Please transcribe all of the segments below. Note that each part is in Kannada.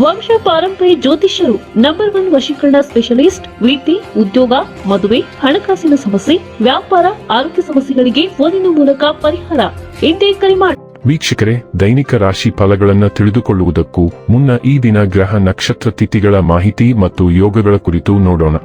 ವಂಶ ಪಾರಂಪರ್ಯ ಜ್ಯೋತಿಷ್ಯರು ನಂಬರ್ ಒನ್ ವಶೀಕರಣ ಸ್ಪೆಷಲಿಸ್ಟ್ ವೃತ್ತಿ ಉದ್ಯೋಗ, ಮದುವೆ, ಹಣಕಾಸಿನ ಸಮಸ್ಯೆ, ವ್ಯಾಪಾರ, ಆರೋಗ್ಯ ಸಮಸ್ಯೆಗಳಿಗೆ ಫೋನಿನ ಮೂಲಕ ಪರಿಹಾರ. ಇಂದೇ ಕರೆ ಮಾಡಿ ವೀಕ್ಷಕರೇ, ದೈನಿಕ ರಾಶಿ ಫಲಗಳನ್ನು ತಿಳಿದುಕೊಳ್ಳುವುದಕ್ಕೂ ಮುನ್ನ ಈ ದಿನ ಗ್ರಹ ನಕ್ಷತ್ರ ತಿಥಿಗಳ ಮಾಹಿತಿ ಮತ್ತು ಯೋಗಗಳ ಕುರಿತು ನೋಡೋಣ.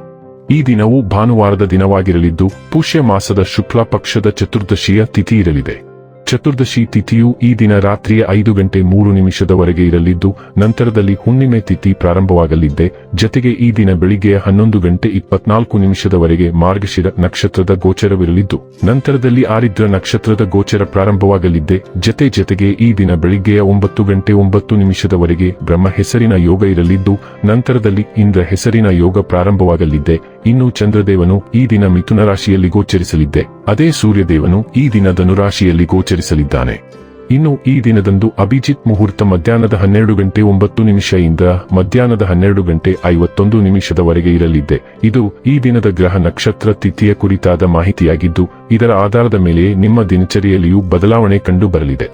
ಈ ದಿನವು ಭಾನುವಾರದ ದಿನವಾಗಿರಲಿದ್ದು, ಪುಷ್ಯ ಮಾಸದ ಶುಕ್ಲ ಪಕ್ಷದ ಚತುರ್ದಶಿಯ ತಿಥಿ ಇರಲಿದೆ. ಚತುರ್ದಶಿ ತಿಥಿಯು ಈ ದಿನ ರಾತ್ರಿಯ ಐದು ಗಂಟೆ ಮೂರು ನಿಮಿಷದವರೆಗೆ ಇರಲಿದ್ದು, ನಂತರದಲ್ಲಿ ಹುಣ್ಣಿಮೆ ತಿಥಿ ಪ್ರಾರಂಭವಾಗಲಿದ್ದೆ. ಜತೆಗೆ ಈ ದಿನ ಬೆಳಿಗ್ಗೆಯ ಹನ್ನೊಂದು ಗಂಟೆ ಇಪ್ಪತ್ನಾಲ್ಕು ನಿಮಿಷದವರೆಗೆ ಮಾರ್ಗಶಿರ ನಕ್ಷತ್ರದ ಗೋಚರವಿರಲಿದ್ದು, ನಂತರದಲ್ಲಿ ಆರಿದ್ರ ನಕ್ಷತ್ರದ ಗೋಚರ ಪ್ರಾರಂಭವಾಗಲಿದ್ದೆ. ಜತೆ ಜತೆಗೆ ಈ ದಿನ ಬೆಳಿಗ್ಗೆಯ ಒಂಬತ್ತು ಗಂಟೆ ಒಂಬತ್ತು ನಿಮಿಷದವರೆಗೆ ಬ್ರಹ್ಮ ಹೆಸರಿನ ಯೋಗ ಇರಲಿದ್ದು, ನಂತರದಲ್ಲಿ ಇಂದ್ರ ಹೆಸರಿನ ಯೋಗ ಪ್ರಾರಂಭವಾಗಲಿದ್ದೆ. ಇನ್ನು ಚಂದ್ರದೇವನು ಈ ದಿನ ಮಿಥುನ ರಾಶಿಯಲ್ಲಿ ಗೋಚರಿಸಲಿದ್ದೆ. ಅದೇ ಸೂರ್ಯದೇವನು ಈ ದಿನ ಧನುರಾಶಿಯಲ್ಲಿ ಗೋಚರಿಸಲಿದ್ದಾನೆ. ಇನ್ನು ಈ ದಿನದಂದು ಅಭಿಜಿತ್ ಮುಹೂರ್ತ ಮಧ್ಯಾಹ್ನದ ಹನ್ನೆರಡು ಗಂಟೆ ಒಂಬತ್ತು ನಿಮಿಷದಿಂದ ಮಧ್ಯಾಹ್ನದ ಹನ್ನೆರಡು ಗಂಟೆ ಐವತ್ತೊಂದು ನಿಮಿಷದವರೆಗೆ ಇರಲಿದ್ದೆ. ಇದು ಈ ದಿನದ ಗ್ರಹ ನಕ್ಷತ್ರ ತಿಥಿಯ ಕುರಿತಾದ ಮಾಹಿತಿಯಾಗಿದ್ದು, ಇದರ ಆಧಾರದ ಮೇಲೆ ನಿಮ್ಮ ದಿನಚರಿಯಲ್ಲಿಯೂ ಬದಲಾವಣೆ ಕಂಡು ಬರಲಿದೆ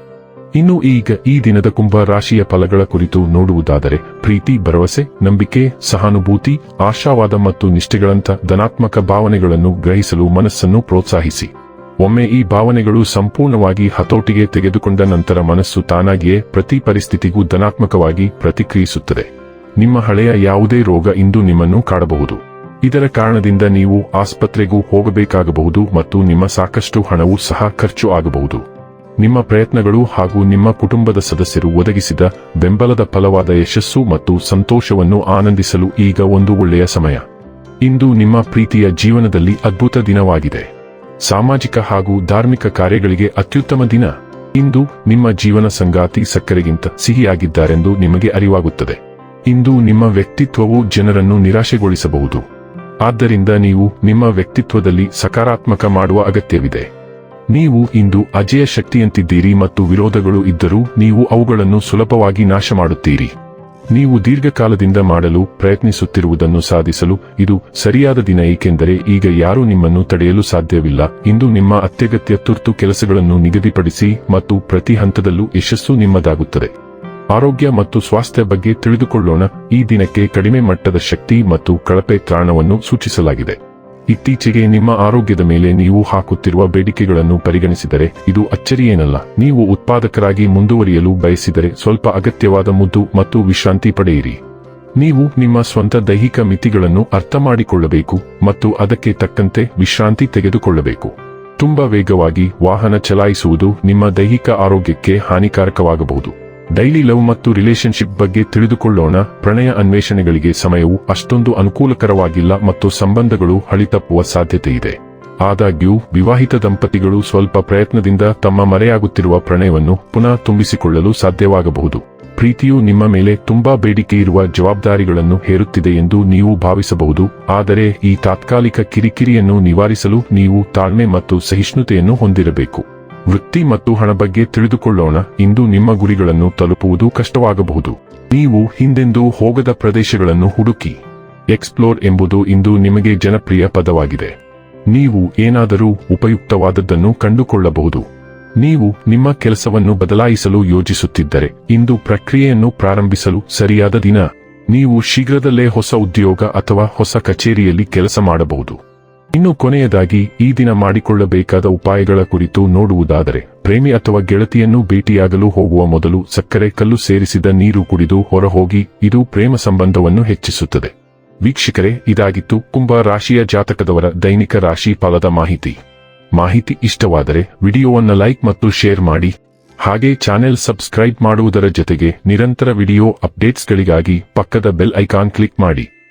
ಇನ್ನು ಈಗ ಈ ದಿನದ ಕುಂಭ ರಾಶಿಯ ಫಲಗಳ ಕುರಿತು ನೋಡುವುದಾದರೆ, ಪ್ರೀತಿ, ಭರವಸೆ, ನಂಬಿಕೆ, ಸಹಾನುಭೂತಿ, ಆಶಾವಾದ ಮತ್ತು ನಿಷ್ಠೆಗಳಂಥ ಧನಾತ್ಮಕ ಭಾವನೆಗಳನ್ನು ಗ್ರಹಿಸಲು ಮನಸ್ಸನ್ನು ಪ್ರೋತ್ಸಾಹಿಸಿ. ಒಮ್ಮೆ ಈ ಭಾವನೆಗಳು ಸಂಪೂರ್ಣವಾಗಿ ಹತೋಟಿಗೆ ತೆಗೆದುಕೊಂಡ ನಂತರ ಮನಸ್ಸು ತಾನಾಗಿಯೇ ಪ್ರತಿ ಪರಿಸ್ಥಿತಿಗೂ ಧನಾತ್ಮಕವಾಗಿ ಪ್ರತಿಕ್ರಿಯಿಸುತ್ತದೆ. ನಿಮ್ಮ ಹಳೆಯ ಯಾವುದೇ ರೋಗ ಇಂದು ನಿಮ್ಮನ್ನು ಕಾಡಬಹುದು. ಇದರ ಕಾರಣದಿಂದ ನೀವು ಆಸ್ಪತ್ರೆಗೂ ಹೋಗಬೇಕಾಗಬಹುದು ಮತ್ತು ನಿಮ್ಮ ಸಾಕಷ್ಟು ಹಣವೂ ಸಹ ಖರ್ಚು ಆಗಬಹುದು. ನಿಮ್ಮ ಪ್ರಯತ್ನಗಳು ಹಾಗೂ ನಿಮ್ಮ ಕುಟುಂಬದ ಸದಸ್ಯರು ಒದಗಿಸಿದ ಬೆಂಬಲದ ಫಲವಾದ ಯಶಸ್ಸು ಮತ್ತು ಸಂತೋಷವನ್ನು ಆನಂದಿಸಲು ಈಗ ಒಂದು ಒಳ್ಳೆಯ ಸಮಯ. ಇಂದು ನಿಮ್ಮ ಪ್ರೀತಿಯ ಜೀವನದಲ್ಲಿ ಅದ್ಭುತ ದಿನವಾಗಿದೆ. ಸಾಮಾಜಿಕ ಹಾಗೂ ಧಾರ್ಮಿಕ ಕಾರ್ಯಗಳಿಗೆ ಅತ್ಯುತ್ತಮ ದಿನ. ಇಂದು ನಿಮ್ಮ ಜೀವನ ಸಂಗಾತಿ ಸಕ್ಕರೆಗಿಂತ ಸಿಹಿಯಾಗಿದ್ದಾರೆಂದು ನಿಮಗೆ ಅರಿವಾಗುತ್ತದೆ. ಇಂದು ನಿಮ್ಮ ವ್ಯಕ್ತಿತ್ವವು ಜನರನ್ನು ನಿರಾಶೆಗೊಳಿಸಬಹುದು. ಆದ್ದರಿಂದ ನೀವು ನಿಮ್ಮ ವ್ಯಕ್ತಿತ್ವದಲ್ಲಿ ಸಕಾರಾತ್ಮಕ ಮಾಡುವ ಅಗತ್ಯವಿದೆ. ನೀವು ಇಂದು ಅಜೇಯ ಶಕ್ತಿಯಂತಿದ್ದೀರಿ ಮತ್ತು ವಿರೋಧಗಳು ಇದ್ದರೂ ನೀವು ಅವುಗಳನ್ನು ಸುಲಭವಾಗಿ ನಾಶ ಮಾಡುತ್ತೀರಿ ನೀವು ದೀರ್ಘಕಾಲದಿಂದ ಮಾಡಲು ಪ್ರಯತ್ನಿಸುತ್ತಿರುವುದನ್ನು ಸಾಧಿಸಲು ಇದು ಸರಿಯಾದ ದಿನ, ಏಕೆಂದರೆ ಈಗ ಯಾರೂ ನಿಮ್ಮನ್ನು ತಡೆಯಲು ಸಾಧ್ಯವಿಲ್ಲ. ಇಂದು ನಿಮ್ಮ ಅತ್ಯಗತ್ಯ ತುರ್ತು ಕೆಲಸಗಳನ್ನು ನಿಗದಿಪಡಿಸಿ ಮತ್ತು ಪ್ರತಿ ಹಂತದಲ್ಲೂ ಯಶಸ್ಸು ನಿಮ್ಮದಾಗುತ್ತದೆ. ಆರೋಗ್ಯ ಮತ್ತು ಸ್ವಾಸ್ಥ್ಯ ಬಗ್ಗೆ ತಿಳಿದುಕೊಳ್ಳೋಣ. ಈ ದಿನಕ್ಕೆ ಕಡಿಮೆ ಮಟ್ಟದ ಶಕ್ತಿ ಮತ್ತು ಕಳಪೆ ತ್ರಾಣವನ್ನು ಸೂಚಿಸಲಾಗಿದೆ. ಇತ್ತೀಚೆಗೆ ನಿಮ್ಮ ಆರೋಗ್ಯದ ಮೇಲೆ ನೀವು ಹಾಕುತ್ತಿರುವ ಬೇಡಿಕೆಗಳನ್ನು ಪರಿಗಣಿಸಿದರೆ ಇದು ಅಚ್ಚರಿಯೇನಲ್ಲ. ನೀವು ಉತ್ಪಾದಕರಾಗಿ ಮುಂದುವರಿಯಲು ಬಯಸಿದರೆ ಸ್ವಲ್ಪ ಅಗತ್ಯವಾದ ಮುದ್ದು ಮತ್ತು ವಿಶ್ರಾಂತಿ ಪಡೆಯಿರಿ. ನೀವು ನಿಮ್ಮ ಸ್ವಂತ ದೈಹಿಕ ಮಿತಿಗಳನ್ನು ಅರ್ಥ ಮಾಡಿಕೊಳ್ಳಬೇಕು ಮತ್ತು ಅದಕ್ಕೆ ತಕ್ಕಂತೆ ವಿಶ್ರಾಂತಿ ತೆಗೆದುಕೊಳ್ಳಬೇಕು. ತುಂಬಾ ವೇಗವಾಗಿ ವಾಹನ ಚಲಾಯಿಸುವುದು ನಿಮ್ಮ ದೈಹಿಕ ಆರೋಗ್ಯಕ್ಕೆ ಹಾನಿಕಾರಕವಾಗಬಹುದು. ಡೈಲಿ ಲವ್ ಮತ್ತು ರಿಲೇಶನ್ಶಿಪ್ ಬಗ್ಗೆ ತಿಳಿದುಕೊಳ್ಳೋಣ. ಪ್ರಣಯ ಅನ್ವೇಷಣೆಗಳಿಗೆ ಸಮಯವು ಅಷ್ಟೊಂದು ಅನುಕೂಲಕರವಾಗಿಲ್ಲ ಮತ್ತು ಸಂಬಂಧಗಳು ಹಳಿತಪ್ಪುವ ಸಾಧ್ಯತೆ ಇದೆ. ಆದಾಗ್ಯೂ, ವಿವಾಹಿತ ದಂಪತಿಗಳು ಸ್ವಲ್ಪ ಪ್ರಯತ್ನದಿಂದ ತಮ್ಮ ಮರೆಯಾಗುತ್ತಿರುವ ಪ್ರಣಯವನ್ನು ಪುನಃ ತುಂಬಿಸಿಕೊಳ್ಳಲು ಸಾಧ್ಯವಾಗಬಹುದು. ಪ್ರೀತಿಯು ನಿಮ್ಮ ಮೇಲೆ ತುಂಬಾ ಬೇಡಿಕೆ ಇರುವ ಜವಾಬ್ದಾರಿಗಳನ್ನು ಹೇರುತ್ತಿದೆ ಎಂದು ನೀವು ಭಾವಿಸಬಹುದು. ಆದರೆ, ಈ ತಾತ್ಕಾಲಿಕ ಕಿರಿಕಿರಿಯನ್ನು ನಿವಾರಿಸಲು ನೀವು ತಾಳ್ಮೆ ಮತ್ತು ಸಹಿಷ್ಣುತೆಯನ್ನು ಹೊಂದಿರಬೇಕು. ವೃತ್ತಿ ಮತ್ತು ಹಣ ಬಗ್ಗೆ ತಿಳಿದುಕೊಳ್ಳೋಣ. ಇಂದು ನಿಮ್ಮ ಗುರಿಗಳನ್ನು ತಲುಪುವುದು ಕಷ್ಟವಾಗಬಹುದು. ನೀವು ಹಿಂದೆಂದೂ ಹೋಗದ ಪ್ರದೇಶಗಳನ್ನು ಹುಡುಕಿ. ಎಕ್ಸ್ಪ್ಲೋರ್ ಎಂಬುದು ಇಂದು ನಿಮಗೆ ಜನಪ್ರಿಯ ಪದವಾಗಿದೆ. ನೀವು ಏನಾದರೂ ಉಪಯುಕ್ತವಾದದ್ದನ್ನು ಕಂಡುಕೊಳ್ಳಬಹುದು. ನೀವು ನಿಮ್ಮ ಕೆಲಸವನ್ನು ಬದಲಾಯಿಸಲು ಯೋಜಿಸುತ್ತಿದ್ದರೆ, ಇಂದು ಪ್ರಕ್ರಿಯೆಯನ್ನು ಪ್ರಾರಂಭಿಸಲು ಸರಿಯಾದ ದಿನ. ನೀವು ಶೀಘ್ರದಲ್ಲೇ ಹೊಸ ಉದ್ಯೋಗ ಅಥವಾ ಹೊಸ ಕಚೇರಿಯಲ್ಲಿ ಕೆಲಸ ಮಾಡಬಹುದು. ಇನ್ನು ಕೊನೆಯದಾಗಿ, ಈ ದಿನ ಮಾಡಿಕೊಳ್ಳಬೇಕಾದ ಉಪಾಯಗಳ ಕುರಿತು ನೋಡುವುದಾದರೆ, ಪ್ರೇಮಿ ಅಥವಾ ಗೆಳತಿಯನ್ನು ಭೇಟಿಯಾಗಲು ಹೋಗುವ ಮೊದಲು ಸಕ್ಕರೆ ಕಲ್ಲು ಸೇರಿಸಿದ ನೀರು ಕುಡಿದು ಹೊರಹೋಗಿ, ಇದು ಪ್ರೇಮ ಸಂಬಂಧವನ್ನು ಹೆಚ್ಚಿಸುತ್ತದೆ. ವೀಕ್ಷಕರೇ, ಇದಾಗಿತ್ತು ಕುಂಭ ರಾಶಿಯ ಜಾತಕದವರ ದೈನಿಕ ರಾಶಿ ಫಲದ ಮಾಹಿತಿ. ಮಾಹಿತಿ ಇಷ್ಟವಾದರೆ, ವಿಡಿಯೋವನ್ನು ಲೈಕ್ ಮತ್ತು ಶೇರ್ ಮಾಡಿ. ಹಾಗೆ ಚಾನೆಲ್ ಸಬ್ಸ್ಕ್ರೈಬ್ ಮಾಡುವುದರ ಜೊತೆಗೆ, ನಿರಂತರ ವಿಡಿಯೋ ಅಪ್ಡೇಟ್ಸ್ಗಳಿಗಾಗಿ ಪಕ್ಕದ ಬೆಲ್ ಐಕಾನ್ ಕ್ಲಿಕ್ ಮಾಡಿ.